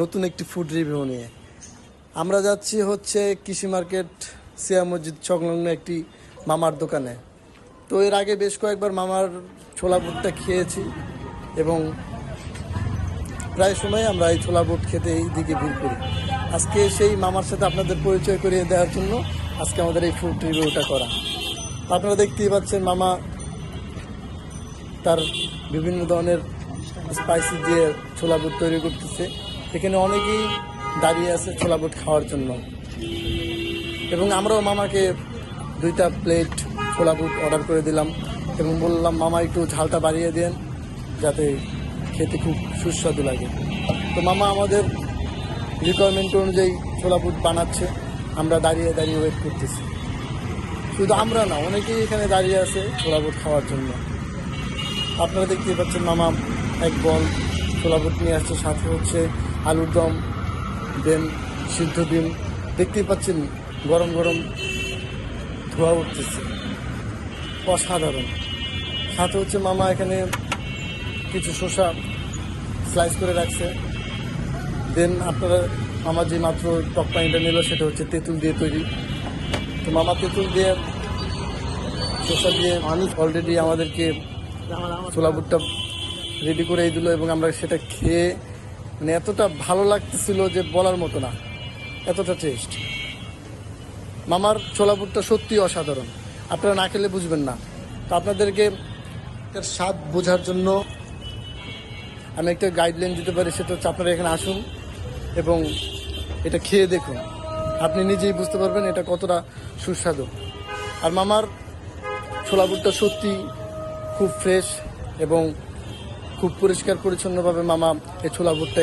নতুন একটি food review নিয়ে। আমরা যাচ্ছি হচ্ছে কৃষি মার্কেট সিয়া মসজিদ সংলগ্ন একটি মামার দোকানে। তো এর আগে বেশ কয়েকবার মামার ছোলা বুটটা খেয়েছি এবং প্রায় সময় আমরা এই ছোলা বুট খেতে এই দিকে ভিড় করি। আজকে সেই মামার সাথে আপনাদের পরিচয় করিয়ে দেওয়ার জন্য আজকে আমাদের এই ফুড রিভিউটা করা। আপনারা দেখতেই পাচ্ছেন মামা তার বিভিন্ন ধরনের স্পাইসি দিয়ে ছোলা বুট তৈরি করতেছে। এখানে অনেকেই দাঁড়িয়ে আছে ছোলা বুট খাওয়ার জন্য। এবং আমরাও মামাকে দুইটা প্লেট ছোলা বুট অর্ডার করে দিলাম এবং বললাম, মামা, একটু ঝালটা বাড়িয়ে দেন যাতে খেতে খুব সুস্বাদু লাগে। তো মামা আমাদের রিকোয়ারমেন্ট অনুযায়ী ছোলা বুট বানাচ্ছে। আমরা দাঁড়িয়ে দাঁড়িয়ে ওয়েট করতেছি। শুধু আমরা না, অনেকেই এখানে দাঁড়িয়ে আছে ছোলা বুট খাওয়ার জন্য। আপনারা দেখতেই পাচ্ছেন মামা এক বল ছোলা বুট নিয়ে আসছে, সাথে হচ্ছে আলুর দম, দেন সিদ্ধ ডিম। দেখতেই পাচ্ছেন, গরম গরম ধোয়া উঠতেছে। অসাধারণ। সাথে হচ্ছে মামা এখানে কিছু শসা স্লাইস করে রাখছে। দেন আপনারা মামা যে মাত্র টক পানিটা নিল, সেটা হচ্ছে তেঁতুল দিয়ে তৈরি। তো মামা তেঁতুল দিয়ে শসা দিয়ে মানুষ অলরেডি আমাদেরকে ছোলা বুটটা রেডি করে দিল এবং আমরা সেটা খেয়ে মানে এতটা ভালো লাগতেছিল যে বলার মতো না। এতটা টেস্ট মামার ছোলা বুটটা সত্যি অসাধারণ। আপনারা না খেলে বুঝবেন না। তো আপনাদেরকে এর স্বাদ বোঝার জন্য আমি একটা গাইডলাইন দিতে পারি, সেটা হচ্ছে আপনারা এখানে আসুন এবং এটা খেয়ে দেখুন। আপনি নিজেই বুঝতে পারবেন এটা কতটা সুস্বাদু। আর মামার ছোলা বুটটা সত্যি খুব ফ্রেশ এবং খুব পরিষ্কার পরিচ্ছন্নভাবে মামা এই ছোলা বুটটা